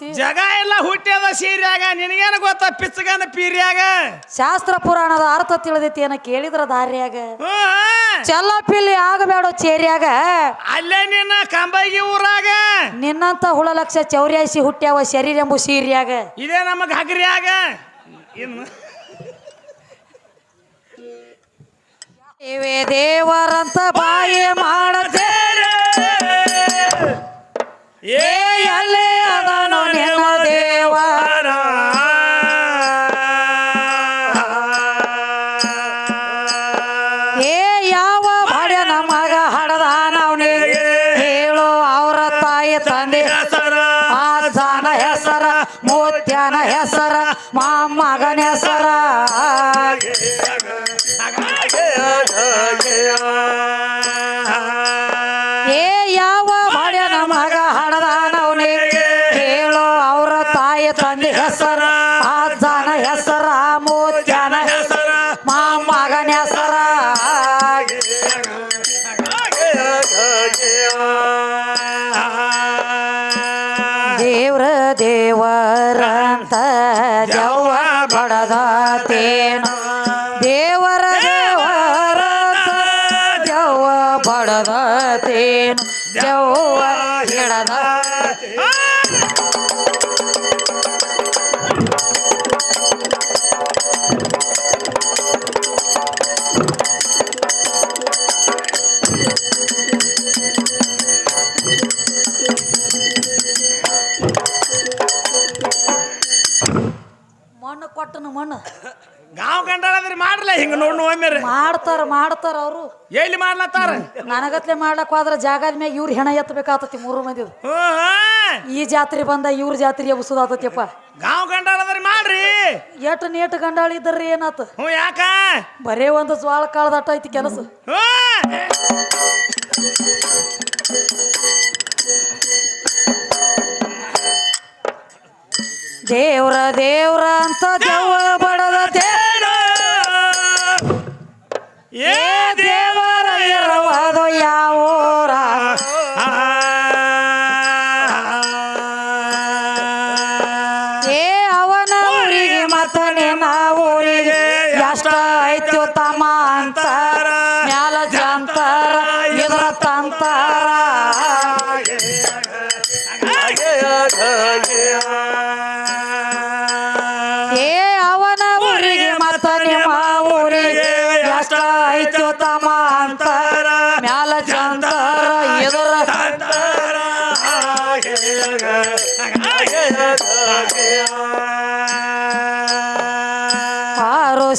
ಜಗ ಎಲ್ಲ ಹುಟ್ಟ್ಯದ ಸೀರ್ಯಾಗ ನಿನಗೇನು ಗೊತ್ತ ಪಿಚ್ಚಗನ ಪೀರ್ಯಾಗ? ಶಾಸ್ತ್ರ ಪುರಾಣದ ಅರ್ಥ ತಿಳಿದೈತಿ ಏನ ಕೇಳಿದ್ರ ದಾರ್ಯಾಗ? ಹ್ಮ್. ಚಲ್ಲಪಿಲ್ಲಿ ಆಗಬೇಡ ಚೇರ್ಯಾಗ? ಅಲ್ಲೇ ನಿನ್ನ ಕಂಬೈಗಿ ಊರಾಗ. ನಿನ್ನಂತ ಹುಳ ಲಕ್ಷ ಚೌರ್ಯಾಸಿ ಹುಟ್ಟ್ಯಾವ ಶರೀರ ಎಂಬ ಸೀರ್ಯಾಗ ಇದೇ ನಮ್ಮ ಹಗರಿಯಾಗ. ಇನ್ನು. ದೇವೇ ದೇವರಂತ ಬಾಯಿ ಮಾಡದೆ ಏ ನಿನ್ನ ದೇವ ಏ ಯಾವ ಬಡ್ಯನ ನಮಗ ಹಡದ ಅವನಿಗೆ ಹೇಳು ಅವರ ತಾಯಿ ತಂದೆ ಹೆಸರ ಆಜಾನ ಹೆಸರ ಮೂತ್ಯನ ಹೆಸರ ಮಾಮಗನ ಹೆಸರ ಏ ಮಾಡ್ತಾರ ಮಾಡ್ತಾರ ಅವರು. ಎಲ್ಲಿ ಮಾಡ್ಲತ್ತಾರ? ನನಗತ್ಲೆ ಮಾಡ್ಲಕ್ ಹೋದ್ರ ಜಾಗದ ಮ್ಯಾಗ ಇವ್ರ ಹೆಣ ಎತ್ತಬೇಕಾತತಿ ಮೂರು ಮಂದಿ ಈ ಜಾತ್ರೆ ಬಂದ ಇವ್ರ ಜಾತ್ರೆ ಎಬ್ಸುದಾತತಿಯಪ್ಪ. ಗಾಂವ್ ಗಂಡಾಳದ್ರಿ ಮಾಡ್ರಿ. ಎಟ್ ನೇಟ್ ಗಂಡಾಳ ಇದ್ದರ್ರಿ ಏನಾತ? ಹ್ಞೂ ಯಾಕ? ಬರೇ ಒಂದು ಜ್ವಾಳ ಕಾಳದಾಟ ಐತಿ ಕೆಲಸ. ದೇವ್ರ ದೇವ್ರ ಅಂತ ದೆವ್ವ ಬಡದ ಏ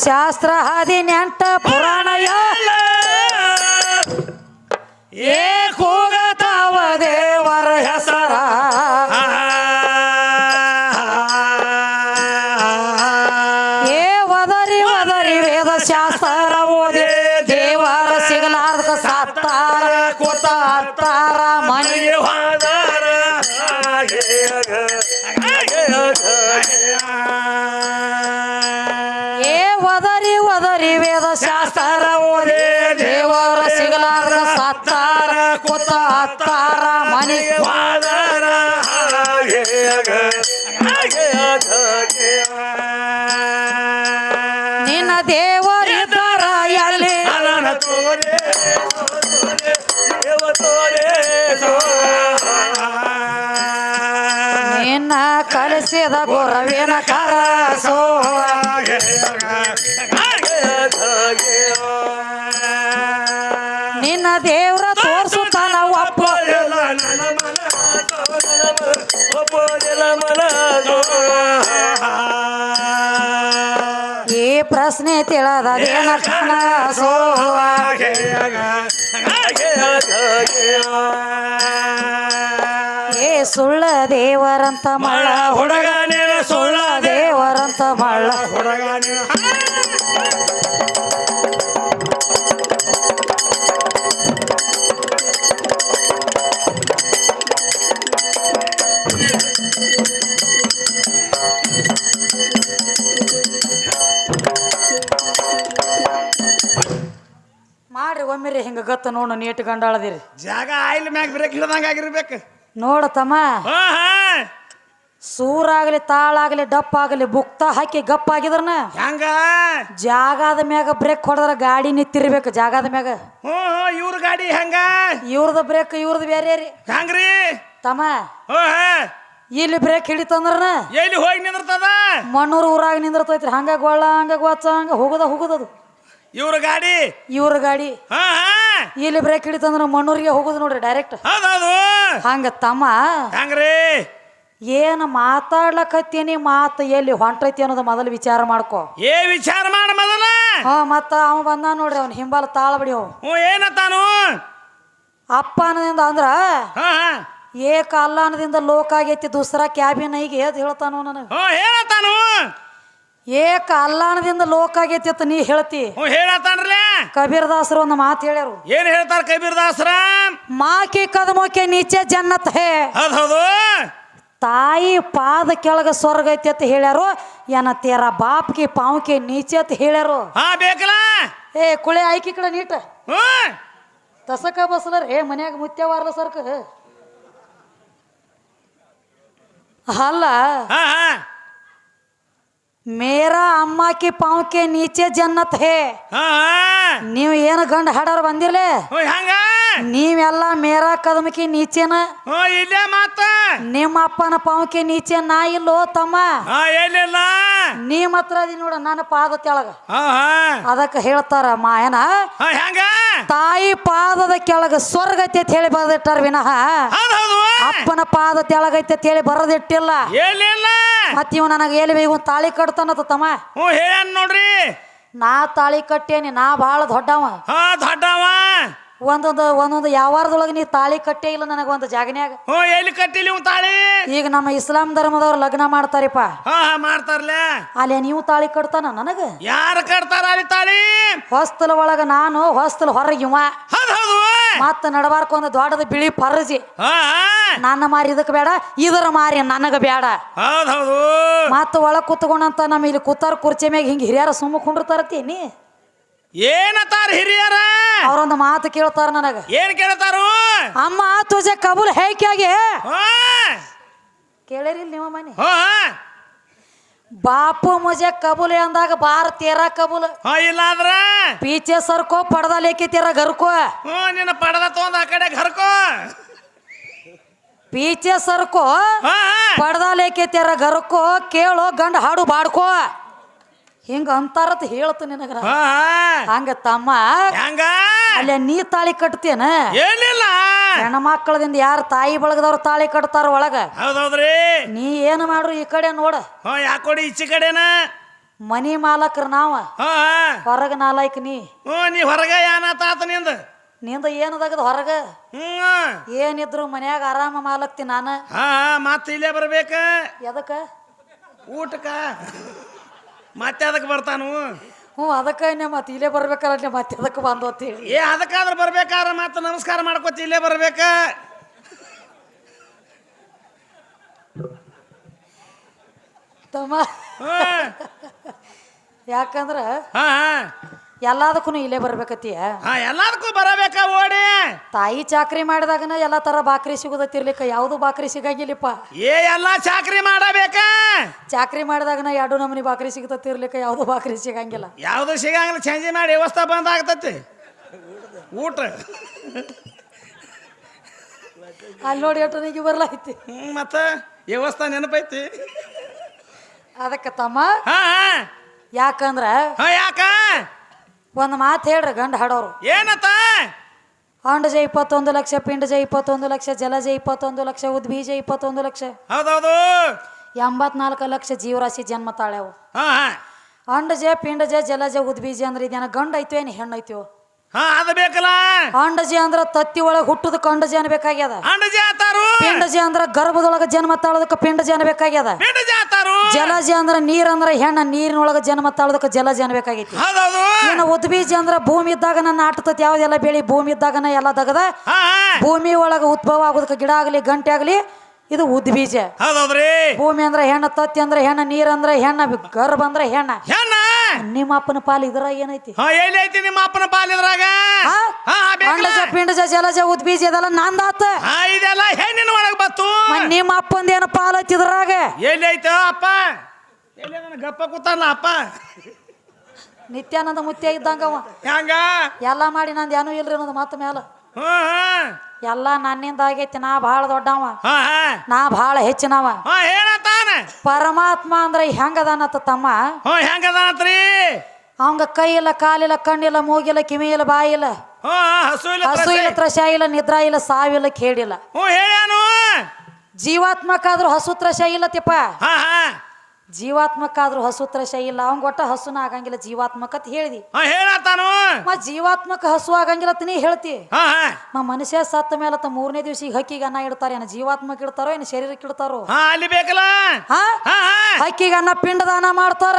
ಶಾಸ್ತ್ರ ಹದಿನೆಂಟ ಪುರಾಣ ಏ ಹತ್ತಾರ ಮನೆಗೆ ನಿನ್ನ ದೇವರಿದ್ದಾರ ಎಲ್ಲಿ ನಿನ್ನ ಕಲಿಸಿದ ಗುರವಿನ ಕರಸೋ ಕನಸೋ ಏ ಸುಳ್ಳ ದೇವರಂತ ಮಳ್ಳ. ಹುಡುಗ ಸುಳ್ಳ ದೇವರಂತ ಮಳ್ಳ. ಹುಡುಗ ಒಮ್ಮೆರಿ ಹಿಂಗ ಗತ್ತ ನೋಡು ನೀಟ್ ಗಂಡಾಳದಿರಿ. ಜಾಗ ಆಯಿಲ್ ಮ್ಯಾಗ ಬ್ರೇಕ್ ಹಿಡ್ದಂಗ ಆಗಿರ್ಬೇಕು. ನೋಡ ತಮ್ಮ. ಸೂರಾಗ್ಲಿ ತಾಳಾಗ್ಲಿ ಡಪ್ ಆಗಲಿ ಬುಕ್ತ ಹಾಕಿ ಗಪ್ ಆಗಿದ್ರನ ಹೆಂಗ? ಜಾಗದ ಮ್ಯಾಗ ಬ್ರೇಕ್ ಹೊಡೆದ್ರ ಗಾಡಿ ನಿತ್ತಿರ್ಬೇಕು ಜಾಗದ ಮ್ಯಾಗ. ಹ್ಞೂ ಇವ್ರ ಗಾಡಿ ಹೆಂಗ? ಇವ್ರದ ಬ್ರೇಕ್ ಇವ್ರದ ಬೇರೆ ರೀ. ಹೆಂಗ್ರಿ? ತಮ್ಮ ಇಲ್ಲಿ ಬ್ರೇಕ್ ಹಿಡಿತಂದ್ರನ? ಎಲ್ಲಿ ಹೋಗಿ ನಿಂದಿರ್ತದ? ಮಣ್ಣೂರು ಊರಾಗ ನಿಂದಿರ್ತೈತ್ರಿ. ಹಂಗ ಗೊಳ್ಳ ಹಂಗ ಗೊಚ್ಚ ಹಂಗ ಹೋಗುದ ಹೋಗುದದು. ಇವ್ರ ಗಾಡಿ? ಇವ್ರ ಗಾಡಿ. ಹಾ ಇಲ್ಲಿ ಬ್ರೇಕ್ ಹಿಡಿತಂದ್ರ ಮಣ್ಣೂರಿಗೆ ಹೋಗುದು ನೋಡ್ರಿ ಡೈರೆಕ್ಟ್ ಹೌದೌದು ಹಂಗ ತಮ್ಮ. ಹಂಗ್ರಿ. ಏನು ಮಾತಾಡ್ಲಕತ್ತೀನಿ ಮಾತ ಎಲ್ಲಿ ಹೊಂಟೈತಿ ಅನ್ನೋದು ಮೊದಲು ವಿಚಾರ ಮಾಡ್ಕೋ. ಏ ವಿಚಾರ ಮಾಡ ಮೊದಲ. ಹಾ ಮತ್ತ ಅವ ಬಂದ ನೋಡ್ರಿ ಅವ್ನ ಹಿಂಬಾಲ ತಾಳ್ ಬಿಡಿ ಅವ್ ಹ್ಞೂ ಏನತ್ತಾನು ಅಪ್ಪ ಅನ್ನದಿಂದ ಅಂದ್ರ ಹಾ ಅಲ್ಲ ಅನ್ನದಿಂದ ಲೋಕ ಆಗೈತಿ ದುಸ್ರಾ ಕ್ಯಾಬಿನ್ ಈಗ ಹೇಳ್ತಾನೋ ಹೇಳ್ತಾನು ನನಗೆ. ಹ್ಞೂ ಏಕ ಅಲ್ಲಾಣದಿಂದ ಲೋಕ ಆಗೈತಿ ಅಂತ ನೀ ಹೇಳ್ತಿ. ಹ್ಞೂ ಹೇಳತ್ತಾನ್ರಲ್ಲ ಕಬೀರ್ ದಾಸರು ಒಂದು ಮಾತು ಹೇಳ್ಯಾರು. ಏನ್ ಹೇಳ್ತಾರ ಕಬೀರ್ ದಾಸರ ಮಾಕಿ ಕದಮೋಕೆ ನೀಚೆ ಜನ್ನತ್ ಹೇ. ಹೌದ್ ಹೌದು. ತಾಯಿ ಪಾದ ಕೆಳಗ ಸ್ವರ್ಗ ಐತಿ ಅಂತ ಹೇಳ್ಯಾರು. ಏನ ತೇರ ಬಾಪ್ಗೆ ಪಾವ್ಕೆ ನೀಚೆ ಅಂತ ಹೇಳ್ಯಾರು. ಹಾ ಬೇಕಲ್ಲ? ಏ ಕುಳೆ ಆಯ್ಕೆ ಕಡೆ ನೀಟ. ಹ್ಞೂ. ತಸಕ ಬಸ್ಲರ್ ಏ ಮನ್ಯಾಗ ಮುತ್ಯವಾರ್ಲ ಸರ್ಕ. ಅಲ್ಲ ಹಾ ಹಾ. ಮೇರಾ ಅಮ್ಮಾಕಿ ಕಿ ಪಾವ್ ಕೆ ನೀಚೆ ಜನ್ನತ್ ಹೇ. ನೀವ್ ಏನ್ ಗಂಡ ಹಾಡೋರು ಬಂದಿರ್ಲೆ? ಹೆಂಗ? ನೀವೆಲ್ಲ ಮೇರಾ ಕದಮಕಿ ನೀಚೆನ? ಹ್ಞೂ ಇಲ್ಲೇ ಮಾತ. ನಿಮ್ಮ ಅಪ್ಪನ ಪಾವಕ್ಕೆ ನೀಚೆ ನಾ ಇಲ್ಲೋ ತಮ್ಮ? ನೀ ಮಾತ್ರ ಅದಿ ನೋಡ ನನ್ನ ಪಾದ ಕೆಳಗ ಅದಕ್ಕೆ ಹೇಳ್ತಾರ ಮಾಯನ ಹೆಂಗ? ತಾಯಿ ಪಾದದ ಕೆಳಗ ಐತಿ ಅಂತ ಹೇಳಿ ಬರೆದಿಟ್ಟಾರ ವಿನಃ. ಅಪ್ಪನ ಪಾದ ತೆಳಗೈತೆ ಅಂತ ಹೇಳಿ ಬರದಿಟ್ಟಿಲ್ಲ. ಮತ್ ಇವ್ ನನಗೆ ಎಲ್ಲಿ ತಾಳಿ ಕಟ್ತಾನತ್ತ ತಮ್ಮ. ಹ್ಞೂ ಹೇಳ ನೋಡ್ರಿ. ನಾ ತಾಳಿ ಕಟ್ಟೇನಿ ನಾ ಬಹಳ ದೊಡ್ಡವ. ಹಾ ದೊಡ್ಡವ. ಒಂದೊಂದು ಒಂದೊಂದು ಯಾವಾರದೊಳಗೆ ನೀ ತಾಳಿ ಕಟ್ಟೇ ಇಲ್ಲ ನನಗೆ ಒಂದು ಜಾಗನ್ಯಾಗ. ಹ್ಞೂ ಎಲ್ಲಿ ಕಟ್ಟಿಲಿ ಇವ್ ತಾಳಿ? ಈಗ ನಮ್ಮ ಇಸ್ಲಾಂ ಧರ್ಮದವ್ರು ಲಗ್ನ ಮಾಡ್ತಾರಿಪ್ಪ. ಹಾ ಹಾ ಮಾಡ್ತಾರಲ್ಲ ಅಲ್ಲೇ ನೀವು ತಾಳಿ ಕಟ್ತಾನ ನನಗೆ? ಯಾರು ಕಟ್ತಾರ ಅಲ್ಲಿ ತಾಳಿ? ಹೊಸ್ತಲ ಒಳಗ ನಾನು ಹೊಸ್ತಲ ಹೊರಗೆ ಇವ. ಹೌದು ಹೌದು ಮತ್ತ ನಡಬಾರ್ಕ ಒಂದು ದೊಡ್ಡದ ಬಿಳಿ ಪರ್ಜಿ. ಹಾ ನನ್ನ ಮಾರಿ ಇದಕ್ಕೆ ಬೇಡ ಇದರ ಮಾರಿ ನನಗ ಬೇಡ. ಹೌದು ಹೌದು. ಮತ್ತ ಒಳಗ್ ಕುತ್ಕೊಂಡಂತ ನಮ್ಮ ಇಲ್ಲಿ ಕೂತಾರ ಕುರ್ಚಿ ಮ್ಯಾಗ ಹಿಂಗ ಹಿರಿಯರ ಸುಮ್ಮ ಕುಂಡಿರ್ತಾರತ್ತೀನಿ ಏನತ್ತಾರ ಹಿರಿಯರ? ಅವರೊಂದು ಮಾತು ಕೇಳ್ತಾರ ನನಗ. ಏನ್ ಕೇಳ್ತಾರು? ಅಮ್ಮ ತುಜೆ ಕಬೂಲ್ ಹೇಗೆ ಕೇಳಿರಿ ನಿಮ್ಮ ಮನೆ. ಬಾಪು ಮುಜೆ ಕಬೂಲ್ ಅಂದಾಗ ಬಾರ್ ತೇರ ಕಬೂಲ್. ಇಲ್ಲ ಅಂದ್ರ? ಪೀಚೆ ಸರ್ಕೋ ಪಡ್ದ ಲೇಕಿ ತೀರ ಗರ್ಕೋ. ನಿನ್ನ ಪಡದ ತೊಂದ ಆ ಕಡೆ ಗರ್ಕೋ. ಪೀಚೆ ಸರ್ಕೋ ಪಡ್ದ ಲೇಕಿ ತೇರ ಗರ್ಕೋ ಕೇಳೋ ಗಂಡ ಹಾಡು ಬಾಡ್ಕೋ. ಹಿಂಗ ಅಂತಾರತ್ ಹೇಳತ್ ನಿನಗ ಹಂಗ ತಮ್ಮ. ಹೆಂಗ? ಅಲ್ಲೇ ನೀ ತಾಳಿ ಕಟ್ತೇನ? ಏನಿಲ್ಲ. ಹೆಣ್ಮಕ್ಳದಿಂದ ಯಾರ ತಾಯಿ ಬಳಗದವ್ರ ತಾಳಿ ಕಟ್ತಾರ ಒಳಗ? ಹೌದೌದ್ರಿ. ನೀ ಏನು ಮಾಡ್ರು ಈ ಕಡೆ ನೋಡ. ಯಾಕೋಡಿ ಈಚೆ ಕಡೆನ? ಮನಿ ಮಾಲಕ್ರ ನಾವ. ಹೊರಗ ನಾಲಾಯ್ಕ ನೀ. ನೀ ಹೊರಗ ಏನಾತಾತ ನಿಂದ? ನಿಂದ ಏನದಾಗದ ಹೊರಗ? ಏನಿದ್ರು ಮನ್ಯಾಗ ಆರಾಮ ಮಾಲಕ್ತಿ ನಾನು. ಹಾ ಮತ್ತೆ ಇಲ್ಲೇ ಬರ್ಬೇಕ? ಎದಕ್ಕ? ಊಟಕ್ಕ? ಮತ್ತೆ ಅದಕ್ಕೆ ಬರ್ತಾನು? ಹ್ಞೂ ಅದಕ್ಕೆ ಮತ್ತೆ ಇಲ್ಲೇ ಬರ್ಬೇಕಾದ್ರೆ ಮತ್ತೆ ಅದಕ್ಕೆ ಬಂದು ಅಂತೇಳಿ ಏ ಅದಕ್ಕಾದ್ರೆ ಬರ್ಬೇಕಾದ್ರೆ ಮತ್ತೆ ನಮಸ್ಕಾರ ಮಾಡ್ಕೋತಿ ಇಲ್ಲೇ ಬರ್ಬೇಕ? ತಮ್ಮ. ಯಾಕಂದ್ರ ಹಾ ಹಾ. ಎಲ್ಲದಕ್ಕೂ ಇಲ್ಲೇ ಬರ್ಬೇಕತ್ತೀಯ? ಹಾ ಎಲ್ಲದಕ್ಕೂ ಬರಬೇಕ ಓಡಿ. ತಾಯಿ ಚಾಕ್ರಿ ಮಾಡಿದಾಗನ ಎಲ್ಲ ತರ ಬಾಕ್ರಿ ಸಿಗುದತ್ತಿರ್ಲಿಕ್ಕ ಯಾವ್ದು ಬಾಕ್ರಿ ಸಿಗಂಗಿಲ್ಲಪ್ಪ. ಏ ಎಲ್ಲ ಚಾಕ್ರಿ ಮಾಡಬೇಕ? ಚಾಕ್ರಿ ಮಾಡಿದಾಗನ ಎರಡು ನಮೂನಿ ಬಾಕ್ರಿ ಸಿಗುತ್ತಿರ್ಲಿಕ್ಕ ಯಾವ್ದು ಬಾಕ್ರಿ ಸಿಗಂಗಿಲ್ಲ. ಯಾವ್ದು ಸಿಗಂಗಿಲ್ಲ ಚೇಂಜ್ ಮಾಡಿ ವ್ಯವಸ್ಥೆ ಬಂದ್ ಆಗ್ತತಿ. ಊಟ. ಅಲ್ಲಿ ನೋಡಿ ಎಷ್ಟು ನಿಗಿ ಬರ್ಲೈತಿ ಹ್ಮ್ ಮತ್ತ ವ್ಯವಸ್ಥೆ ನೆನಪೈತಿ. ಅದಕ್ಕೆ ತಮ್ಮ ಯಾಕಂದ್ರ ಹಾ ಯಾಕ? ಒಂದು ಮಾತು ಹೇಳ್ರಿ ಗಂಡ ಹಾಡೋರು. ಏನತ್ತ? ಅಂಡಜ ಇಪ್ಪತ್ತೊಂದು ಲಕ್ಷ ಪಿಂಡಜ ಇಪ್ಪತ್ತೊಂದು ಲಕ್ಷ ಜಲಜ ಇಪ್ಪತ್ತೊಂದು ಲಕ್ಷ ಉದ್ಬೀಜ ಇಪ್ಪತ್ತೊಂದು ಲಕ್ಷ. ಹೌದೌದು. ಎಂಬತ್ನಾಲ್ಕು ಲಕ್ಷ ಜೀವರಾಶಿ ಜನ್ಮ ತಾಳ್ಯಾವು. ಹಾ ಹಾ. ಅಂಡಜ ಪಿಂಡಜ ಜಲಜ ಉದ್ಬೀಜ ಅಂದ್ರೆ ಇದೇನ ಗಂಡ ಐತೋ ಏನು ಹೆಣ್ಣು ಐತೋ? ಹಾ ಅದು ಬೇಕಲ್ಲ. ಅಂಡಜ ಅಂದ್ರ ತತ್ತಿ ಒಳಗೆ ಹುಟ್ಟುದ ಕಂಡಜಿ ಅನ್ಬೇಕಾಗ್ಯದ. ಅಂಡ ಪಿಂಡಜ ಅಂದ್ರ ಗರ್ಭದೊಳಗ ಜನ್ಮ ತಾಳದಕ್ಕೆ ಪಿಂಡಜ ಅನ್ಬೇಕಾಗ್ಯದ. ಜಾತಾರು ಜಲಜ ಅಂದ್ರ ನೀರ್ ಅಂದ್ರ ಹೆಣ್ಣ ನೀರಿನೊಳಗ ಜನ್ಮ ತಾಳದಕ್ಕ ಜಲಜ ಅನ್ಬೇಕಾಗೈತಿ. ಏನ ಉದ್ಬೀಜ ಅಂದ್ರ ಭೂಮಿ ಇದ್ದಾಗ ನನ್ನ ಆಟತತಿ ಯಾವ್ದೆಲ್ಲ ಬೆಳಿ ಭೂಮಿ ಇದ್ದಾಗನ ಎಲ್ಲ ತಗದ. ಭೂಮಿ ಒಳಗ ಉದ್ಭವ ಆಗೋದಕ್ಕ ಗಿಡ ಆಗಲಿ ಗಂಟೆ ಆಗಲಿ ಇದು ಉದ್ಬೀಜ. ಹೌದೌದ್ರಿ? ಭೂಮಿ ಅಂದ್ರೆ ಹೆಣ್ಣ ತತ್ತಿ ಅಂದ್ರೆ ಹೆಣ್ಣ ನೀರ್ ಅಂದ್ರೆ ಹೆಣ್ಣ ಗರ್ಭ ಅಂದ್ರೆ ಹೆಣ್ಣ. ಹೆಣ್ಣ? ನಿಮ್ಮ ಅಪ್ಪನ ಪಾಲ್ ಇದ್ರಾಗ ಏನೈತಿ? ಹಾ ನಿಮ್ಮ ಅಪ್ಪನ ಪಾಲ್ ಇದ್ರಾಗ? ಹಾ? ಬೇಕಲ್ಲ ಅಂಡಜ ಪಿಂಡಜ ಜಲಜ ಉದ್ಬೀಜ ಇದೆಲ್ಲ ನಂದಾತ. ಹಾ ಇದೆಲ್ಲ ಹೆಣ್ಣಿನ ಒಳಗೆ ಬತ್ತು. ಮತ್ ನಿಮ್ಮ ಅಪ್ಪಂದ ಏನು ಪಾಲ್ ಐತಿ ಇದ್ರಾಗ? ಎಲ್ಲೈತ ಅಪ್ಪ? ಎಲ್ಲಿ ಗಪ್ಪ ಕೂತಲ್ಲ ಅಪ್ಪ? ನಿತ್ಯಾನಂದ ಮುತ್ಯ ಇದ್ದಂಗ ಅವ. ಹೆಂಗ? ಎಲ್ಲ ಮಾಡಿ ನಂದು ಏನೂ ಇಲ್ರಿ ಅನ್ನೋದು ಮಾತು ಮ್ಯಾಲ. ಹ್ಮ್ ಹ್ಮ್. ಎಲ್ಲ ನನ್ನಿಂದ ಆಗೈತಿ ನಾ ಭಾಳ ದೊಡ್ಡವ. ಹಾ ಹಾ. ನಾ ಭಾಳ ಹೆಚ್ಚಿನವ. ಹಾ ಪರಮಾತ್ಮ ಅಂದ್ರೆ ಹೆಂಗದಾನತ್ತ ತಮ್ಮ? ಹ್ಞೂ ಹೆಂಗದಾನತ್ರಿ? ಅವಂಗ ಕೈ ಇಲ್ಲ ಕಾಲಿಲ್ಲ ಕಣ್ಣಿಲ್ಲ ಮೂಗಿಲ್ಲ ಕಿವಿ ಇಲ್ಲ ಬಾಯಿಲ್ಲ ಹ್ಞೂ ಹಸು ಇಲ್ಲ ಹಸು ಇಲ್ಲ ತ್ರಶ ಇಲ್ಲ ನಿದ್ರಾ ಇಲ್ಲ ಸಾವಿಲ್ಲ ಕೇಳಿಲ್ಲ ಹ್ಞೂ ಹೇಳ್ಯಾನು. ಜೀವಾತ್ಮಕ್ಕಾದ್ರೂ ಹಸು ತ್ರಶ ಇಲ್ಲ ತಿಪ್ಪ. ಹಾ ಹಾ. ಜೀವಾತ್ಮಕ್ಕಾದ್ರೂ ಹಸು ಶೈ ಇಲ್ಲ ಅವಂಗ ಒಟ್ಟ ಹಸುನ ಆಗಂಗಿಲ್ಲ ಜೀವಾತ್ಮಕತ್ ಹೇಳಿದಿ. ಹಾ ಹೇಳತ್ತಾನು. ಮ ಜೀವಾತ್ಮಕ ಹಸು ಆಗಂಗಿಲ್ಲ ಅಂತ ನೀ ಹೇಳ್ತಿ. ಮ ಮನುಷ್ಯ ಸತ್ತ ಮೇಲೆ ತ ಮೂರನೇ ದಿವಸ ಹಕ್ಕಿಗೆ ಅನ್ನ ಇಡ್ತಾರ ಏನ ಜೀವಾತ್ಮಕ ಇಡ್ತಾರೋ ಏನು ಶರೀರಕ್ಕೆ ಇಡ್ತಾರೋ? ಅಲ್ಲಿ ಬೇಕಲ್ಲ? ಹಕ್ಕಿಗೆ ಅನ್ನ ಪಿಂಡದಾನ ಮಾಡ್ತಾರ.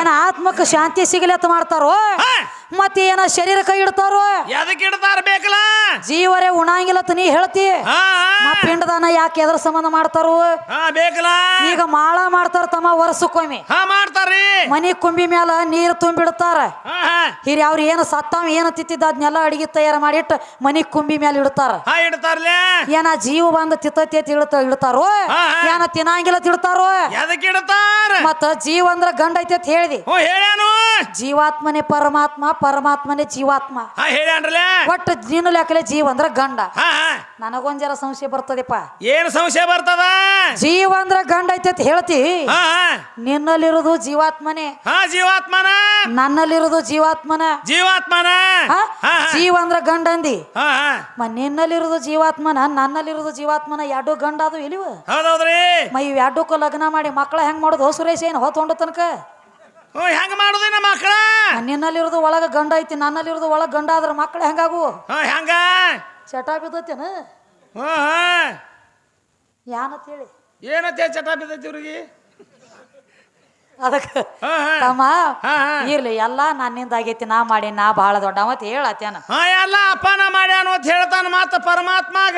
ಏನ ಆತ್ಮಕ್ಕೆ ಶಾಂತಿ ಸಿಗಲಿ ಅಂತ ಮಾಡ್ತಾರೋ? ಮತ್ತೆ ಏನ ಶರೀರ ಕೈ ಇಡ್ತಾರೋ? ಎದಕ್ಕೆ ಇಡ್ತಾರ ಬೇಕಲ್ಲ? ಜೀವರೇ ಉಣಂಗಿಲ್ಲ ಅಂತ ನೀ ಹೇಳ್ತಿ. ಪಿಂಡದಾನ ಯಾಕೆ ಎದ್ರ ಸಂಬಂಧ ಮಾಡ್ತಾರೋ? ಬೇಕಲ್ಲ. ಈಗ ಮಾಳ ಮಾಡ್ತಾರ ತಮ್ಮ ವರ್ಷಕ್ಕೊಮ್ಮೆ. ಹಾ ಮಾಡ್ತಾರ್ರಿ. ಮನಿ ಕುಂಬಿ ಮ್ಯಾಲ ನೀರು ತುಂಬಿಡ್ತಾರ. ಹಿರಿ ಅವ್ರು ಏನು ಸತ್ತಾವ ಏನು ತಿತ್ತಿದ್ದ ಅದನ್ನೆಲ್ಲ ಅಡಿಗೆ ತಯಾರು ಮಾಡಿಟ್ಟು ಮನಿ ಕುಂಬಿ ಮ್ಯಾಲ ಇಡ್ತಾರ. ಇಡ್ತಾರ್ಲೆ. ಏನ ಜೀವ ಬಂದ ತಿತ್ತತಿ ಅಂತ ಇಳ್ತ ಇಡ್ತಾರೋ. ಏನ ತಿನ್ನಂಗಿಲ್ಲ ತಿಡ್ತಾರೋ ಎದಕ್ಕೆ ಇಡ್ತಾರ? ಮತ್ತ ಜೀವ ಅಂದ್ರ ಗಂಡ ಐತಿ ಅಂತ ಹೇಳಿದಿ. ಜೀವಾತ್ಮನೇ ಪರಮಾತ್ಮ ಪರಮಾತ್ಮನೇ ಜೀವಾತ್ಮ. ಹಾ ಒಟ್ಟು ನೀನು ಲೆಕ್ಕಲೆ ಜೀವ ಅಂದ್ರ ಗಂಡ. ಹಾ ಹಾ. ನನಗೊಂದ್ ಜರ ಸಂಶಯ ಬರ್ತದಪ್ಪ. ಏನ್ ಸಂಶಯ ಬರ್ತದ? ಜೀವ ಅಂದ್ರ ಗಂಡ ಐತಿ ಅಂತ ಹೇಳ್ತಿ. ಹಾ ಹಾ. ನಿನ್ನಲ್ಲಿರೋದು ಜೀವಾತ್ಮನೇ. ಹಾ ಜೀವಾತ್ಮನ. ನನ್ನಲ್ಲಿರೋದು ಜೀವಾತ್ಮನ. ಜೀವಾತ್ಮನ. ಹಾ? ಹಾ ಜೀವ ಅಂದ್ರ ಗಂಡ ಅಂದಿ. ಹಾ ಹಾ. ಮ ನಿನ್ನಲ್ಲಿರೋದು ಜೀವಾತ್ಮನ ನನ್ನಲ್ಲಿರೋದು ಜೀವಾತ್ಮನ ಎರಡು ಗಂಡ ಅದು ಇಲಿವ ಹೌದೌದ್ರಿ. ಮ ಇವ್ ಎರಡಕ್ಕೂ ಲಗ್ನ ಮಾಡಿ ಮಕ್ಕಳ ಹೆಂಗ್ ಮಾಡೋದು? ಸುರೇಶ್ ಏನು ಹೊತ್ತೊಂಡ ತನಕ? ಹ್ಞೂ ಹೆಂಗ್ ಮಾಡೋದು ನಮ್ಮ ಮಕ್ಕಳ? ನಿನ್ನಲ್ಲಿರೋದು ಒಳಗ ಗಂಡ ಐತಿ ನನ್ನಲ್ಲಿರೋದು ಒಳಗ ಗಂಡ ಆದ್ರ ಮಕ್ಕಳು ಹೆಂಗಾಗು? ಹಾ ಹೆಂಗ? ಚಟ ಬಿದ್ದತೇನ? ಹ್ಞೂ ಹಾ ಯಾನತ್ ಹೇಳಿ ಏನತ್ತೆ ಚಟ ಬಿದ್ದೈತಿ ಇವ್ರಿಗೆ ಅದಕ್ಕೆ ತಮ್ಮ ಇರ್ಲಿ ಎಲ್ಲಾ ನನ್ನಿಂದ ಆಗೈತಿ ನಾ ಮಾಡಿ ನಾ ಬಹಳ ದೊಡ್ಡ ಮತ್ತೆ ಹೇಳತ್ತೇನ. ಹಾ ಎಲ್ಲ ಅಪ್ಪನ ಮಾಡ್ಯಾನು ಅಂತ ಹೇಳ್ತಾನ ಮಾತ ಪರಮಾತ್ಮಾಗ.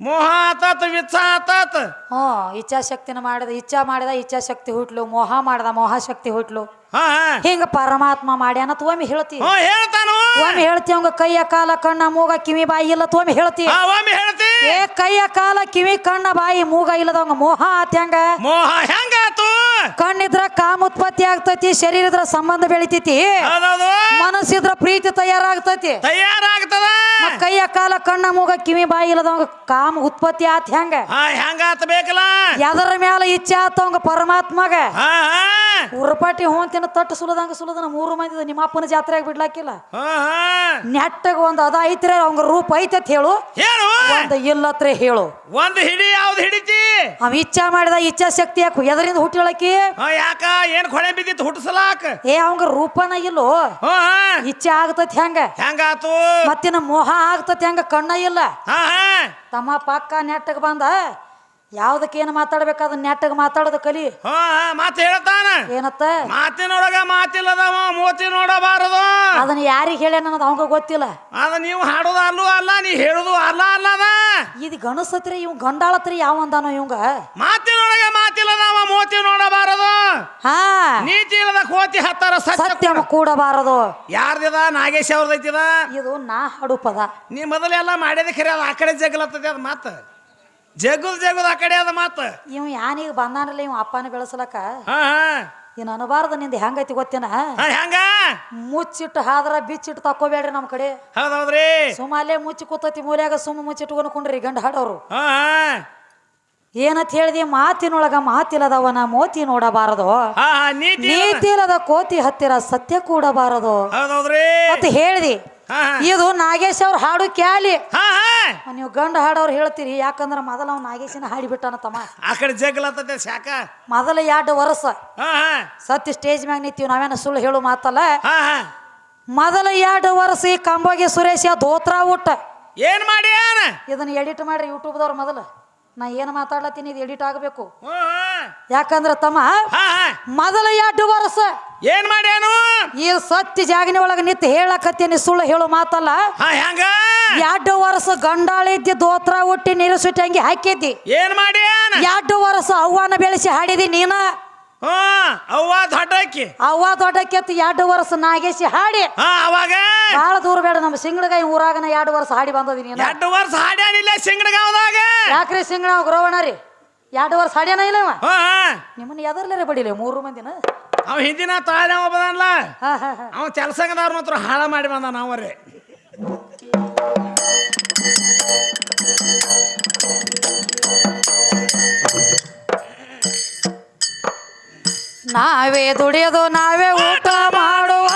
ಮೋಹ ಆತತ್ ವಿತ್ಸ ಆತತ್. ಹ್ಞೂ ಇಚ್ಛಾಶಕ್ತಿನ ಮಾಡಿದ ಇಚ್ಛಾ ಮಾಡಿದ ಇಚ್ಛಾಶಕ್ತಿ ಹುಟ್ಲು ಮೋಹ ಮಾಡಿದ ಮೋಹಶಕ್ತಿ ಹುಟ್ಲು. ಹಾ ಹಿಂಗ ಪರಮಾತ್ಮ ಮಾಡ್ಯಾನ ಒಮ್ಮೆ ಹೇಳ್ತಿ. ಹ್ಞೂ ಹೇಳ್ತಾನು ಒಮ್ಮೆ ಹೇಳ್ತಿ ಅವಂಗ ಕೈಯ ಕಾಲ ಕಣ್ಣ ಮೂಗ ಕಿವಿ ಬಾಯಿ ಇಲ್ಲ ಒಮ್ಮೆ ಹೇಳ್ತಿ. ಹಾ ಒಮ್ಮೆ ಹೇಳ್ತಿ. ಏ ಕೈಯ ಕಾಲ ಕಿವಿ ಕಣ್ಣ ಬಾಯಿ ಮೂಗ ಇಲ್ಲದವಂಗ ಮೋಹ ಆತ್ಯಂಗ. ಮೋಹ ಹೆಂಗಾತು ಕಣ್ಣಿದ್ರ ಕಾಮ ಉತ್ಪತ್ತಿ ಆಗ್ತೈತಿ ಶರೀರ ಇದ್ರ ಸಂಬಂಧ ಬೆಳಿತೈತಿ. ಹೌದೌದು. ಮನಸ್ಸಿದ್ರ ಪ್ರೀತಿ ತಯಾರಾಗ್ತೈತಿ. ತಯಾರಾಗ್ತದ. ಮತ್ತ್ ಕೈಯ ಕಾಲ ಕಣ್ಣ ಮೂಗ ಕಿವಿ ಬಾಯಿ ಇಲ್ಲದವಂಗ ಕಾಮ ಉತ್ಪತ್ತಿ ಆತ್ ಹೆಂಗ? ಹಾ ಹೆಂಗಾತ ಬೇಕಲ್ಲ? ಯಾವ್ದರ ಮ್ಯಾಲ ಇಚ್ಛೆ ಆತವಂಗ ಪರಮಾತ್ಮಗ. ಹಾ ಹಾ. ಉರ್ಪಾಟಿ ಹೋಂತಿನ ತಟ್ಟ ಸುಲದಂಗ ಸುಲದನ ಮೂರು ಮಂದಿ ನಿಮ್ಮ ಅಪ್ಪನ ಜಾತ್ರೆಯಾಗ ಬಿಡ್ಲಾಕಿಲ್ಲ. ನೆಟ್ಟಗ ಒಂದ್ ಅದ ಐತ್ರಿ ಅವಂಗ ರೂಪ ಐತೆ ಅಂತ ಹೇಳು. ಹೇಳು. ಒಂದ್ ಇಲ್ಲತ್ರೆ ಹೇಳು. ಒಂದ್ ಹಿಡಿ ಯಾವ್ದು ಹಿಡಿತಿ? ಅವ ಇಚ್ಛಾ ಮಾಡಿದ ಇಚ್ಛಾ ಶಕ್ತಿ ಯಾಕೆ ಎದರಿಂದ ಹುಟ್ಟಿಳಕಿ ಯಾಕ? ಏನ್ ಕೊಳೆ ಬಿದ್ದಿತ್ತು ಹುಟ್ಟಸಲಾಕ? ಏ ಅವಂಗ ರೂಪನ ಇಲ್ಲೋ. ಇಚ್ಛೆ ಆಗ್ತೈತಿ ಹೆಂಗ? ಹೆಂಗಾತು? ಮತ್ತಿನ ಮೋಹ ಆಗ್ತೈತಿ ಹೆಂಗ? ಕಣ್ಣ ಇಲ್ಲ. ತಮ್ಮ ಪಕ್ಕ ನೆಟ್ಟಗ ಬಂದ. ಯಾವ್ದಕ್ಕೆ ಏನು ಮಾತಾಡ್ಬೇಕಾದ ನೆಟ್ಟಗೆ ಮಾತಾಡೋದು ಕಲಿ. ಹಾ ಮಾತು ಹೇಳ್ತಾನ. ಏನತ್ತ? ಮಾತಿನೊಳಗ ಮಾತಿಲ್ಲದವ ಮೋತಿ ನೋಡಬಾರದು. ಅದನ್ನ ಯಾರಿಗೆ ಹೇಳ ಅನ್ನೋದು ಅವಂಗ ಗೊತ್ತಿಲ್ಲ. ಅದ ನೀವು ಹಾಡೋದು ಅಲ್ಲೂ ಅಲ್ಲ ನೀ ಹೇಳುದು ಅಲ್ಲ ಅಲ್ಲದ. ಇದು ಗಣಸತ್ರಿ ಇವ್ ಗಂಡಾಳತ್ರಿ ಯಾವ ಅಂದಾನ ಇವಂಗ ಮಾತಿನೊಳಗ ಮಾತಿಲ್ಲದವ ಮೋತಿ ನೋಡಬಾರದು. ಹಾ. ನೀತಿ ಇಲ್ಲದ ಕೋತಿ ಹತ್ತಾರ ಸತ್ಯ ಸತ್ಯಮ ಕೂಡಬಾರದು. ಯಾರ್ದಿದ? ನಾಗೇಶ್ ಅವ್ರದೈತಿದ? ಇದು ನಾ ಹಾಡು ಪದ. ನೀ ಮೊದಲೆಲ್ಲ ಮಾಡ್ಯದ ಖರೆ ಅದು ಆ ಕಡೆ ಜಗಲತ್ತದ ಅದು ಮಾತು. ಜಗುದ್ ಜಗುಲ್ ಆ ಕಡೆ ಅದ ಮಾತ. ಇವ್ ಯಾನೀಗ ಬಂದಾನಲ್ಲ ಇವ್ ಅಪ್ಪನ ಬೆಳೆಸಲಕ ಹಾ ಇನ್ ಅನಬಾರ್ದ ನಿಂದ ಹೆಂಗೈತಿ ಗೊತ್ತೇನ? ಹಾ, ಹೆಂಗ? ಮುಚ್ಚಿಟ್ಟು ಹಾದ್ರ ಬಿಚ್ಚಿಟ್ಟು ತಕೋಬೇಡ್ರಿ ನಮ್ಮ ಕಡೆ. ಹೌದೌದ್ರಿ. ಸುಮ್ಮ ಅಲ್ಲೇ ಮುಚ್ಚಿ ಕೂತತಿ ಮೂಲ್ಯಾಗ ಸುಮ್ಮ ಮುಚ್ಚಿಟ್ಕೊಂಡು ಕುಂಡ್ರಿ ಗಂಡ ಹಾಡೋರು. ಹಾ ಏನತ್ ಹೇಳ್ದಿ? ಮಾತಿನೊಳಗ ಮಾತಿಲ್ಲದವನ ಮೋತಿ ನೋಡಬಾರದು. ಹಾ ನೀತಿ ಇಲ್ಲದ- ಕೋತಿ ಹತ್ತಿರ ಸತ್ಯ ಕೂಡಬಾರದು. ಹೌದೌದ್ರಿ. ಅಂತ ಹೇಳ್ದಿ? ಇದು ನಾಗೇಶ್ ಅವ್ರ ಹಾಡು ಕ್ಯಾಲಿ. ನೀವು ಗಂಡ ಹಾಡೋರು ಹೇಳ್ತೀರಿ ಯಾಕಂದ್ರ ಮೊದಲ ಅವ್ನು ನಾಗೇಶನ ಹಾಡಿಬಿಟ್ಟಾನ ತಮ್ಮ. ಆ ಕಡೆ ಜಗಲತ್ತದ ಶಾಖ. ಮೊದಲ ಎರಡು ವರ್ಷ. ಸತ್ಯ ಸ್ಟೇಜ್ ಮ್ಯಾಗ ನಿಂತೀವಿ ನಾವೇನ ಸುಳ್ಳು ಹೇಳು ಮಾತಲ್ಲ. ಮೊದಲ ಎರಡು ವರ್ಷ ಈ ಕಂಬೋಗಿ ಸುರೇಶ ಧೋತ್ರ ಊಟ ಏನ್ ಮಾಡಿ ಇದನ್ನ ಎಡಿಟ್ ಮಾಡ್ರಿ ಯೂಟ್ಯೂಬ್ದವ್ರು ಮೊದಲು. ನಾ ಏನು ಮಾತಾಡ್ಲತ್ತೀನಿ ಇದು ಎಡಿಟ್ ಆಗಬೇಕು. ಯಾಕಂದ್ರ ತಮ್ಮ ಮೊದಲ ಎರಡು ವರ್ಷ. ಏನ್ ಮಾಡ್ಯಾನು? ಈ ಸತ್ಯ ಜಾಗಿನ ಒಳಗ ನಿಂತು ಹೇಳಕತ್ತೀನಿ ಸುಳ್ಳು ಹೇಳು ಮಾತಲ್ಲ. ಹಾ ಹೆಂಗ ಎರಡು ವರ್ಷ ಗಂಡಾಳಿದ್ದಿ ದೋತ್ರ ಹುಟ್ಟಿ ನೀರು ಸುಟ್ಟಿ ಹಂಗೆ ಹಾಕಿದ್ದಿ. ಏನ್ ಮಾಡಿ ಎರಡು ವರ್ಷ ಅವ್ವನ ಬೆಳೆಸಿ ಹಾಡಿದಿ ನೀನ? ಹ್ಞೂ ಅವ್ವ ದೊಡ್ಡಕ್ಕಿ. ಅವ್ವ ದೊಡ್ಡಕ್ಕೆತ್ತು ಎರಡು ವರ್ಷ ನಾಗೇಶಿ ಹಾಡಿ. ಹಾ ಅವಾಗ? ಭಾಳ ದೂರ ಬೇಡ ನಮ್ಮ ಸಿಂಗಡಗಾಯಿ ಊರಾಗನ ಎರಡು ವರ್ಷ ಹಾಡಿ ಬಂದದಿ ನೀನು. ಎರಡು ವರ್ಷ ಹಾಡ್ಯಾನಿಲ್ಲ ಸಿಂಗಡಗಾವದಾಗ? ಯಾಕ್ರಿ ಸಿಂಗಣ ಗ್ರೋವಣ ರೀ ಎರಡು ವರ್ಷ ಹಾಡ್ಯಾನ ಇಲ್ಲ ಇವ ಹಾ. ನಿಮ್ಮನ್ನ ಎದರ್ಲೇ ಬಡಿಲಿ ಮೂರು ಮಂದಿನ? ಅವ ಹಿಂದಿನ ತಾಳೆ ಒಬ್ಬದಲ್ಲ ಅವ ಕೆಲಸಂಗದವ್ರ ಮಾತ್ರ ಹಾಳ ಮಾಡಿ ಬಂದ ನಾವರೆ ನಾವೇ ದುಡಿಯೋದು ನಾವೇ ಊಟ ಮಾಡುವ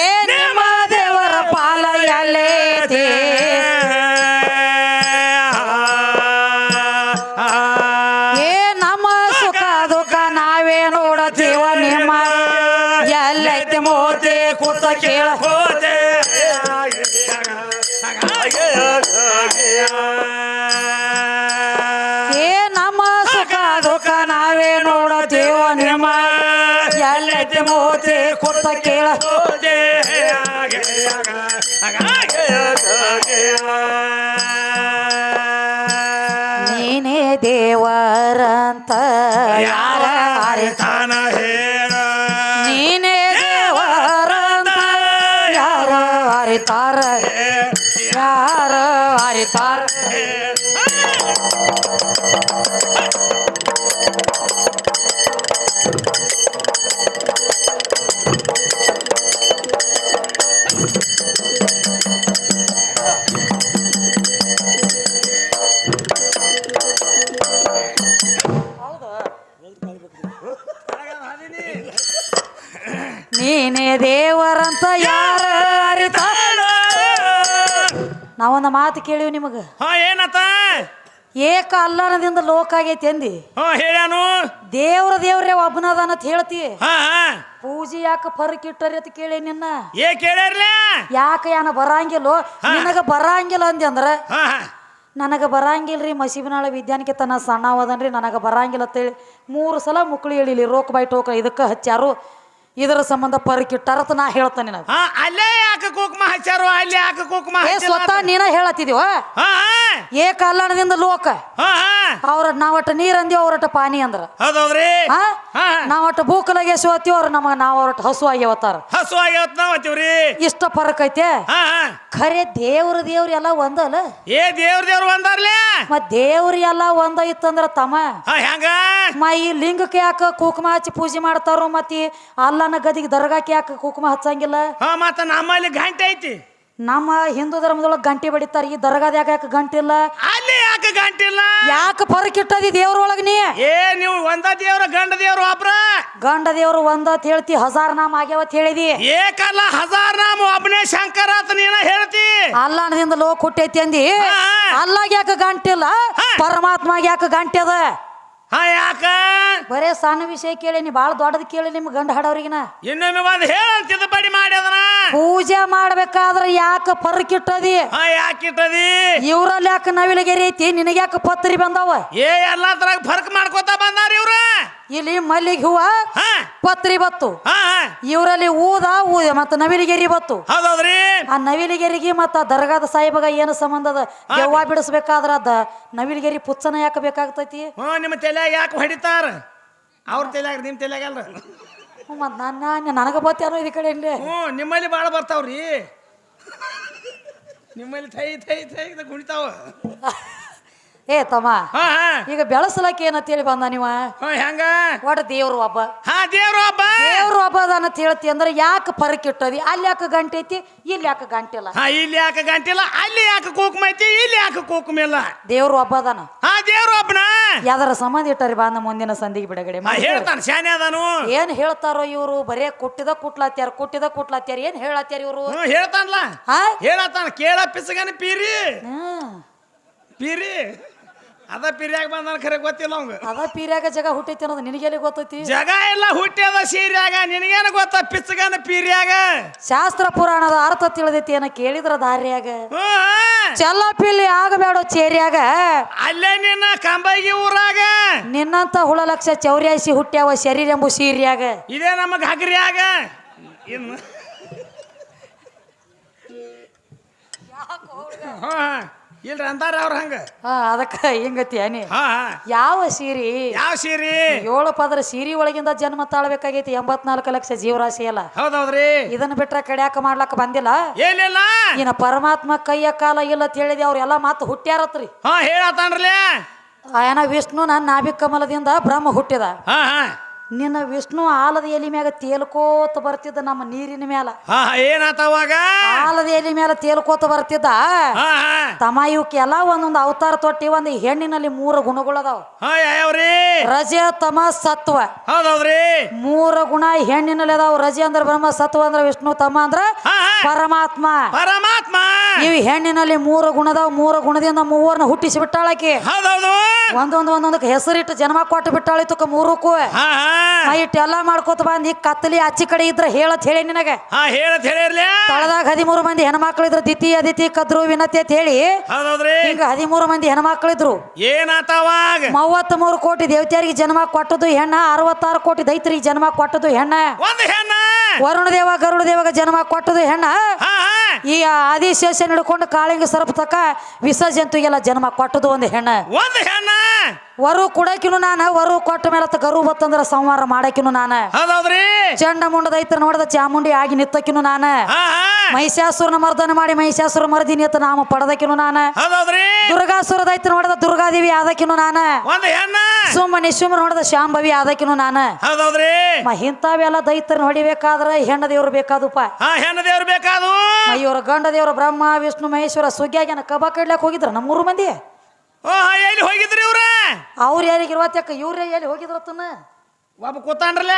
ಏ ನಿಮ್ಮ ದೇವರ ಪಾಲ ಕೇಳ. ನೀನೇ ದೇವರಂತ ಯಾರ ಅರಿತಾನ ಹೇಳ ನೀನೇ ದೇವರಂತ ಯಾರ ಅರಿತಾರ ಯಾರ ಅರಿತಾರ ದೇವರಂತ ಯಾರ ಅರಿತಾರ ನಾವೊಂದು ಮಾತು ಕೇಳಿವಿ ನಿಮಗೆ. ಹಾ ಏನತ್ತ? ಏಕ ಅಲ್ಲನದಿಂದ ಲೋಕ ಆಗೈತಿ ಅಂದಿ. ಹಾ ಹೇಳ್ಯಾನು? ದೇವ್ರ ದೇವ್ರೇ ಒಬ್ಬನದ ಅಂತ ಹೇಳ್ತಿ. ಹಾ ಹಾ. ಪೂಜೆ ಯಾಕ ಫರಕ್ ಇಟ್ಟರಿ ಅಂತ ಕೇಳಿ ನಿನ್ನ. ಏ ಕೇಳ್ಯಾರ್ಲ? ಯಾಕ ಯಾನ ಬರಂಗಿಲ್ಲೋ? ನಿನಗ ಬರಂಗಿಲ್ಲ ಅಂದಿ ಅಂದ್ರ ಹಾ ಹಾ. ನನಗ ಬರಂಗಿಲ್ರಿ ಮಸೀಬಿನಾಳ ತನ್ನ ಸಣ್ಣ ಸಣ್ಣವದನ್ರಿ ನನಗ ಬರಂಗಿಲ್ಲ ಅಂತೇಳಿ ಮೂರು ಸಲ ಮುಕ್ಳು ಹೇಳಿಲಿ ರೋಕ್ ಬೈ ಟೋಕ ಇದಕ್ಕೆ ಹಚ್ಚಾರು. ಇದರ ಸಂಬಂಧ ಪರಕಿಟ್ಟಾರತ ನಾ ಹೇಳ್ತಾನೆ ನಾವು ಹಾ ಅಲ್ಲೇ ಯಾಕೆ ಕುಕುಮ ಹಚ್ಚಾರು ಅಲ್ಲಿ ಯಾಕೆ ಕುಕುಮ ಏ ಹಚ್ಚಿಲ್ಲ ಸ್ವತಃ ನೀನ ಹೇಳತ್ತಿದೀವ ಏ ಕಲ್ಯಾಣದಿಂದ ಲೋಕ. ಹಾ ಹಾ. ಅವ್ರ ನಾವಟ್ಟ ನೀರ್ ಅಂದಿವ ಅವ್ರಟ ಪಾನಿ ಅಂದ್ರ. ಹೌದೌದ್ರಿ? ಹಾ? ಹಾ. ನಾವಟ್ಟ ಭೂಕಲಾಗೆ ಅತ್ತಿ ಅವ್ರ ನಮಗ ನಾವ್ ಅವ್ರಟ ಹಸು ಆಗ್ಯವತ್ತಾರ ಹಸು ಆಗ್ಯಾವತ್ ನಾವ್ ಹತ್ತೀವ್ರಿ? ಇಷ್ಟ ಫರಕ್ ಐತೆ? ಹಾ ಹಾ. ಖರೆ ದೇವ್ರ ದೇವ್ರ ಎಲ್ಲ ಒಂದಲ್ಲ? ಏ ದೇವ್ರ ದೇವ್ರ ಬಂದಾರ್ಲೆ ಮತ್ ದೇವ್ರ ಎಲ್ಲ ಒಂದ ಇತ್ತಂದ್ರ ತಮ್ಮ ಹಾ ಹೆಂಗ? ಮ ಈ ಲಿಂಗಕ್ಕೆ ಯಾಕ ಕುಂಕುಮ ಹಚ್ಚಿ ಪೂಜೆ ಮಾಡ್ತಾರೋ ಮತ್ತಿ ಈ ಅಲ್ಲನ ಗದಿಗೆ ದರ್ಗಾಕ್ಕೆ ಯಾಕೆ ಕುಕುಮ ಹಚ್ಚಂಗಿಲ್ಲ. ಹಾ ಮತ್ತ ನಮ್ಮಲ್ಲಿ ಗಂಟೆ ಐತಿ. ನಮ್ಮ ಹಿಂದೂ ಧರ್ಮದೊಳಗ ಗಂಟೆ ಬಡಿತಾರ. ಈ ದರ್ಗಾದ ಯಾಕೆ ಯಾಕೆ ಗಂಟೆ ಇಲ್ಲ ಅಲ್ಲಿ ಯಾಕೆ ಗಂಟೆ ಇಲ್ಲ ಯಾಕೆ ಪರಕಿಟ್ಟದಿ ದೇವ್ರೊಳಗ ನೀ? ಏ ನೀವು ಒಂದ ದೇವ್ರ ಗಂಡ ದೇವ್ರ ಒಬ್ರ? ಗಂಡ ದೇವ್ರು ಒಂದತ್ ಹೇಳ್ತಿ ಹಜಾರ್ ನಾಮ ಆಗ್ಯಾವತ್ ಹೇಳಿದಿ. ಏಕಲ್ಲ ಹಜಾರ್ ನಾಮ ಒಬ್ಬನೇ ಶಂಕರ ಅಂತ ನೀನ ಹೇಳ್ತಿ. ಅಲ್ಲನದಿಂದ ಲೋಕ ಹುಟ್ಟೈತಿ ಅಂದಿ. ಅಲ್ಲಾಗ ಯಾಕೆ ಗಂಟಿಲ್ಲ? ಪರಮಾತ್ಮ ಪರಮಾತ್ಮಾಗ ಯಾಕೆ ಗಂಟೆ ಅದ? ಹಾ ಯಾಕ? ಬರೇ ಸಣ್ಣ ವಿಷಯ ಕೇಳಿ ನೀ ಭಾಳ ದೊಡ್ಡದು ಕೇಳಿ ನಿಮ್ ಗಂಡ ಹಾಡೋರಿಗಿನ. ಇನ್ನೊಮ್ಮೆ ಬಂದು ಹೇಳ ಬಡಿ ಮಾಡಿ ಅದನ್ನ. ಪೂಜೆ ಮಾಡ್ಬೇಕಾದ್ರೆ ಯಾಕೆ ಪರ್ಕಿಟ್ಟದಿ? ಯಾಕಿಟ್ಟದಿ ಇವ್ರಲ್ಲಿ ಯಾಕೆ ನವಿಲಗೆರಿ ಐತಿ ನಿನಗೆ ಯಾಕೆ ಪತ್ರಿ ಬಂದಾವ? ಏ ಎಲ್ಲಾದ್ರಾಗ ಫರ್ಕ್ ಮಾಡ್ಕೋತ ಬಂದಾರ ಇವ್ರ. ಇಲ್ಲಿ ಮಲ್ಲಿಗೆ ಹೂವ ಪತ್ರಿ ಬತ್ತು. ಇವರಲ್ಲಿ ಊದ ಊದ ಮತ್ತ ನವಿಲಿಗೆರಿ ಬತ್ತು. ಹೌದೌದ್ರಿ? ಆ ನವಿಲಿಗೆರಿಗೆ ಮತ್ತ ದರ್ಗಾದ ಸಾಹೇಬಗ ಏನು ಸಂಬಂಧ ಅದ? ದೆವ್ವ ಬಿಡಿಸ್ಬೇಕಾದ್ರ ಅದ? ನವಿಲಿಗೆರಿ ಪುಚ್ಚನ ಯಾಕೆ ಬೇಕಾಗ್ತೈತಿ? ಹ್ಞೂ ನಿಮ್ಮ ತಲೆಯಾಗ ಯಾಕೆ ಹೊಡಿತಾರ? ಅವ್ರ ತಲೆಯಾಗ ನಿಮ್ಮ ತಲೆಯಾಗ ಅಲ್ರ? ಹ್ಞೂ ಮತ್ತು ನನಗೆ ಕಡೆ ಇಲ್ಲಿ. ಹ್ಞೂ ನಿಮ್ಮಲ್ಲಿ ಭಾಳ ಬರ್ತಾವ್ರಿ. ನಿಮ್ಮಲ್ಲಿ ಥೈ ಥೈ ಥೈ ಅಂತ ಕುಣಿತಾವ. ಏ ತಮ್ಮ ಹಾ ಹಾ. ಈಗ ಬೆಳಸಲಕ್ಕೆ ಏನಂತೇಳಿ ಬಂದ ನೀವ? ಹೆಂಗ? ಒಟ್ಟ ದೇವ್ರು ಒಬ್ಬ. ಹಾ ದೇವ್ರು ಒಬ್ಬ. ದೇವ್ರು ಅದಾನ ಅಂತ ಹೇಳ್ತಿ ಅಂದ್ರೆ ಯಾಕೆ ಪರಕಿಟ್ಟದಿ ಅಲ್ಲಿ ಯಾಕೆ ಗಂಟೆ ಐತಿ? ಇಲ್ಲಿ ಯಾಕೆ ಗಂಟೆ ಇಲ್ಲ? ಹಾ ಇಲ್ಲಿ ಯಾಕೆ ಗಂಟಿಲ್ಲ ಅಲ್ಲಿ ಯಾಕೆ ಕೂಕುಮ ಐತಿ? ಇಲ್ಲಿ ಯಾಕೆ ಕೂಕುಮ ಇಲ್ಲ? ದೇವ್ರು ಒಬ್ಬ ಅದಾನ? ಹಾ ದೇವ್ರ ಒಬ್ಬನ. ಯಾವ್ದಾರ ಸಂಬಂಧ ಇಟ್ಟಾರಿ ಬಂದ ಮುಂದಿನ ಸಂಧಿಗೆ ಬಿಡುಗಡೆ. ಮಾಡಿ ಹೇಳ್ತಾನ ಶಾನೆ ಅದಾನು. ಏನ್ ಹೇಳ್ತಾರೋ ಇವ್ರು? ಬರೇ ಕೊಟ್ಟಿದ ಕುಟ್ಲಾತ್ಯಾರ ಕೊಟ್ಟಿದ ಕುಟ್ಲಾತ್ಯಾರ. ಏನ್ ಹೇಳತ್ಯಾರ ಇವ್ರು? ಹ್ಞೂ ಹೇಳ್ತಾನಲ್ಲ ಹಾ? ಹೇಳತ್ತಾನ. ಕೇಳ ಪಿಸಗನ ಪೀರಿ. ಹ್ಮ್. ಪೀರಿ. ಅದ ಪಿರಿಯಾಗ ಬಂದಾನ ಖರೆ ಗೊತ್ತಿಲ್ಲ ಅವಂಗ. ಅದ ಪೀರ್ಯಾಗ ಜಗ ಹುಟ್ಟೈತಿ ಅನ್ನೋದು ನಿನಗೆಲ್ಲಿ ಗೊತ್ತೈತಿ? ಜಗ ಎಲ್ಲ ಹುಟ್ಟ್ಯದ ಸೀರ್ಯಾಗ ನಿನಗೇನು ಗೊತ್ತ ಪಿಚ್ಚಗನ ಪೀರ್ಯಾಗ? ಶಾಸ್ತ್ರ ಪುರಾಣದ ಅರ್ಥ ತಿಳಿದೈತಿ ಏನ ಕೇಳಿದ್ರ ದಾರ್ಯಾಗ? ಚಲ್ಲ ಪಿಲ್ಲಿ ಆಗಬೇಡ ಚೇರ್ಯಾಗ? ಅಲ್ಲೇ ನಿನ್ನ ಕಂಬಗಿ ಊರಾಗ. ನಿನ್ನಂತ ಹುಳ ಲಕ್ಷ ಚೌರ್ಯಾಸಿ ಹುಟ್ಟ್ಯಾವ ಶರೀರ ಎಂಬು ಸೀರ್ಯಾಗ ಇದೇ ನಮ್ಮ ಘಗ್ರಿಯಾಗ. ಇನ್ನು. ಇಲ್ರಿ ಅಂದಾರ ಅವ್ರ ಹಂಗ. ಹಾ ಅದಕ್ಕ ಹಿಂಗತಿ ಅನಿ? ಹಾ. ಯಾವ ಸೀರಿ? ಯಾವ ಸೀರಿ? ಏಳು ಪದರ ಸೀರಿ ಒಳಗಿಂದ ಜನ್ಮ ತಾಳ್ಬೇಕಾಗೈತಿ ಎಂಬತ್ನಾಲ್ಕು ಲಕ್ಷ ಜೀವರಾಶಿ ಅಲ್ಲ ಹೌದೌದ್ರಿ. ಇದನ್ನ ಬಿಟ್ರೆ ಕಡ್ಯಾಕ ಮಾಡ್ಲಾಕ ಬಂದಿಲ್ಲ? ಏನಿಲ್ಲ. ಇನ್ನ ಪರಮಾತ್ಮ ಕೈಯ ಕಾಲ ಇಲ್ಲ ಅಂತ ಹೇಳಿದೆ ಅವ್ರೆಲ್ಲ ಮಾತು ಹುಟ್ಟ್ಯಾರತ್ರಿ ಹಾ ಹೇಳತ್ತಾನ್ರಲ್ಲ ಆಯನ ಏನ ವಿಷ್ಣು ನನ್ನ ನಾಭಿ ಕಮಲದಿಂದ ಬ್ರಹ್ಮ ಹುಟ್ಟಿದ. ಹಾ ಹಾ. ನಿನ್ನ ವಿಷ್ಣು ಆಲದ ಎಲಿ ಮ್ಯಾಗ ತೇಲ್ಕೋತ ಬರ್ತಿದ್ದ ನಮ್ಮ ನೀರಿನ ಮ್ಯಾಲ. ಏನಾತವಾಗ ಆಲದ ಎಲಿ ಮ್ಯಾಲ ತೇಲ್ಕೋತ ಬರ್ತಿದ್ದ. ತಮ ಇವಕ್ಕೆ ತಮ್ಮ ಇವಕ್ಕೆಲ್ಲ ಒಂದೊಂದು ಅವತಾರ ತೊಟ್ಟಿ ಒಂದು ಹೆಣ್ಣಿನಲ್ಲಿ ಮೂರು ಗುಣಗಳದಾವ ರಜ ತಮ ಸತ್ವ. ಹೌದ್ರಿ ಮೂರು ಗುಣ ಹೆಣ್ಣಿನಲ್ಲಿ ಅದಾವ. ರಜೆ ಅಂದ್ರ ಬ್ರಹ್ಮ ಸತ್ವ ಅಂದ್ರೆ ವಿಷ್ಣು ತಮ ಅಂದ್ರ ಪರಮಾತ್ಮ. ಪರಮಾತ್ಮ? ಇವು ಹೆಣ್ಣಿನಲ್ಲಿ ಮೂರು ಗುಣದ ಮೂರು ಗುಣದಿಂದ ಮೂವರನ್ನ ಹುಟ್ಟಿಸಿ ಬಿಟ್ಟಾಳಕಿ ಹೌದೌದು ಒಂದೊಂದು ಒಂದೊಂದಕ್ಕೆ ಹೆಸರಿಟ್ಟು ಜನ್ಮ ಕೊಟ್ಟು ಬಿಟ್ಟಾಳಿತಕ್ಕ ಮೂರಕ್ಕೂ. ನಾ ಇಟ್ಟು ಎಲ್ಲಾ ಮಾಡ್ಕೋತ ಈ ಕತ್ತಲಿ ಅಚ್ಚಿ ಕಡೆ ಇದ್ರ ಹೇಳತ್ ಹೇಳಿ ನಿನಗೆ. ಹಾ ಹೇಳತ್ ಹೇಳಿರ್ಲಿ ತಳದಾಗ ಹದಿಮೂರು ಮಂದಿ ಹೆಣ್ಮಕ್ಳು ಇದ್ರು ದಿತಿ ಅದಿತಿ ಕದ್ರು ವಿನತಿ ಅಂತ ಹೇಳಿ. ಈಗ ಹದಿಮೂರು ಮಂದಿ ಹೆಣ್ಮಕ್ಳು ಇದ್ರು. ಮೂವತ್ತ್ ಮೂರು ಕೋಟಿ ದೇವತೆಯರಿಗೆ ಜನ್ಮ ಕೊಟ್ಟದ್ದು ಹೆಣ್ಣ ಅರವತ್ತಾರು ಕೋಟಿ ದೈತರಿಗೆ ಜನ್ಮ ಕೊಟ್ಟದ್ದು ಹೆಣ್ಣ. ಒಂದ್ ಹೆಣ್ಣ. ವರುಣ ದೇವ ಗರುಡ ದೇವಗ ಜನ್ಮ ಕೊಟ್ಟದ್ದು ಹೆಣ್ಣ. ಈ ಆದಿಶೇಷ ಹಿಡ್ಕೊಂಡು ಕಾಳಿಂಗ ಸರ್ಪ ತಕ ವಿಸರ್ಜಂತು ಜಂತುಗೆಲ್ಲ ಜನ್ಮ ಕೊಟ್ಟದು ಒಂದು ಹೆಣ್ಣ. ಒಂದು ಹೆಣ್ಣ. ವರು ಕುಡಕಿನು ನಾನು ವರು ಕೊಟ್ಟ ಮೇಲೆ ಗರು ಬತ್ತಂದ್ರ ಸಂವಾರ ಮಾಡಕಿನು ನಾನು. ಹೌದೌದ್ರಿ? ಚಂಡ ಮುಂಡದ ಐತ ನೋಡದ ಚಾಮುಂಡಿ ಆಗಿ ನಿತ್ತಕಿನು ನಾನು. ಮಹಿಷಾಸುರನ ಮರ್ದನ ಮಾಡಿ ಮಹಿಷಾಸುರ ಮರ್ದಿನಿ ಅಂತ ನಾಮ ಪಡೆದಕಿನು ನಾನು. ದುರ್ಗಾಸುರದ ಐತ ನೋಡಿದ ದುರ್ಗಾದೇವಿ ಆದಕಿನು ನಾನು. ಒಂದು ಹೆಣ್ಣ. ಸುಮ್ಮ ಸುಮ್ಮನೆ ನೋಡಿದ ಶಾಂಭವಿ ಆದಕಿನು ನಾನು. ಹೌದೌದ್ರಿ? ಇಂಥವೆಲ್ಲ ದೈತ್ರನ ಹೊಡಿಬೇಕಾದ್ರೆ ಹೆಣ್ಣ ದೇವ್ರು ಬೇಕಾದಪ್ಪ ಹೆಣ್ಣ ದೇವ್ರು ಬೇಕಾದು? ಇವ್ರ ಗಂಡ ದೇವ್ರ ಬ್ರಹ್ಮ ವಿಷ್ಣು ಮಹೇಶ್ವರ ಸುಗ್ಗ್ಯಾಗನ ಕಬ ಕಡ್ಲಕ್ ಹೋಗಿದ್ರ ನಮ್ಮೂರು ಮಂದಿ? ಎಲ್ಲಿ ಹೋಗಿದ್ರಿ ಇವ್ರ? ಅವ್ರು ಯಾರಿಗೆ ಇರುವತ್ತಕ್ಕ ಇವ್ರೇ ಎಲ್ಲಿ ಹೋಗಿದ್ರತ್ತನ ಒಬ್ಬ ಕೂತಾನ್ರಲ್ಲ?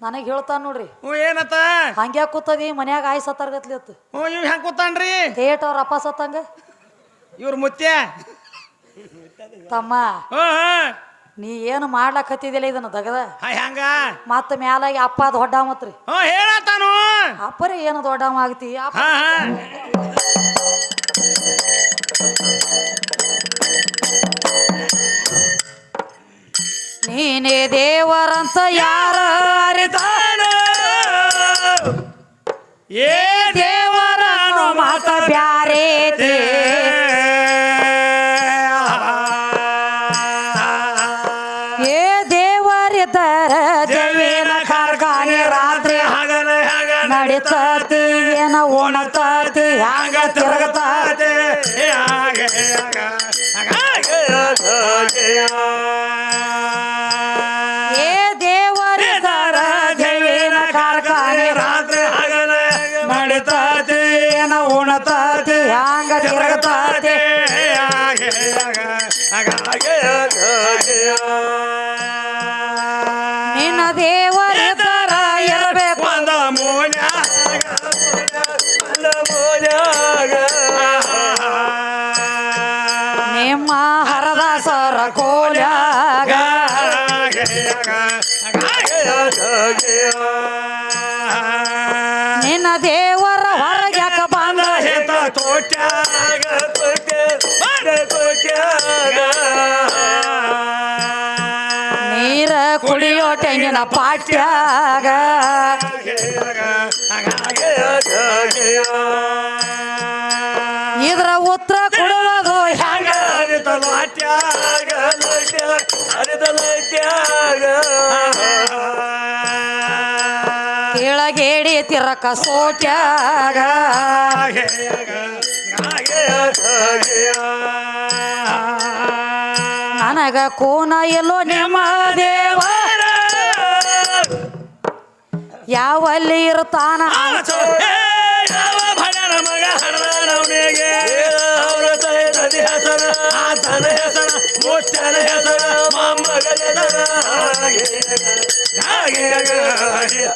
ನನಗೆ ಹೇಳ್ತಾನ ನೋಡ್ರಿ. ಹ್ಞೂ ಏನತ್ತ? ಹಂಗ್ಯಾಕ್ ಕೂತದಿ ಮನ್ಯಾಗ ಆಯ್ ಸತ್ತಾರ್ಗತ್ಲಿ ಅತ್ತು. ಹ್ಞೂ ಇವ್ ಹೆಂಗ್ ಕೂತಾನ್ರಿ? ಥೇಟ್ ಅವ್ರ ಅಪ್ಪ ಸತ್ತಂಗ? ಇವ್ರ ಮುತ್ಯ ತಮ್ಮ ನೀ ಏನು ಮಾಡ್ಲಕತ್ತಿದಿಲ್ಲ ಇದನ್ನ ದಗದ? ಹಾ ಹೆಂಗ. ಮತ್ತ ಮ್ಯಾಲಾಗಿ ಅಪ್ಪ ಅದು ಹೊಡ್ಡ ಮತ್ರಿ ಹೇಳತಾನು ಹೇಳತ್ತಾನು ಅಪ್ಪರೇ ಏನು ದೊಡ್ಡ ಆಗ್ತಿ ನೀನೇ ದೇವರಂತ ಯಾರ ಅರಿತಾನು ಏ ದೇವರನು ಮಾತ ಬ್ಯಾರೆ ಏ ದೇವರಿದ್ದರ ದೇವಿನ ಕಾರ್ಗಾನೆ ರಾತ್ರಿ ಹಗಲ ನಡಿತತಿ ಏನ ಉಣತತಿ ಹ್ಯಾಂಗ ತಿರುಗತತಿ? ನಿನ್ನ ಕೋಲ್ಯಾಗ ನಿನ್ನ ದೇವರ ನೀರ ಕುಡಿಯೋ ತೆಂಗಿನ ಪಾಟ್ಯಾಗ. ಕೆಳಗೇಡಿ ತಿರಕ ಸೋಟ್ಯಾಗ. ನನಗ ಕೋನ ಎಲ್ಲೋ ನಿಮ್ಮ ದೇವ. ಯಾವಲ್ಲಿ ಇರ್ತಾನ? ಯಾವ ಭಜನ ಮಗ ಹಣದ ಅವನಿಗೆ ತನ ಹೆಸರ ಮೊಮ್ಮಗನ ಹೆಸರ. ಹಾಗೆ ಹಾಗೆ ಹಾಗೆ.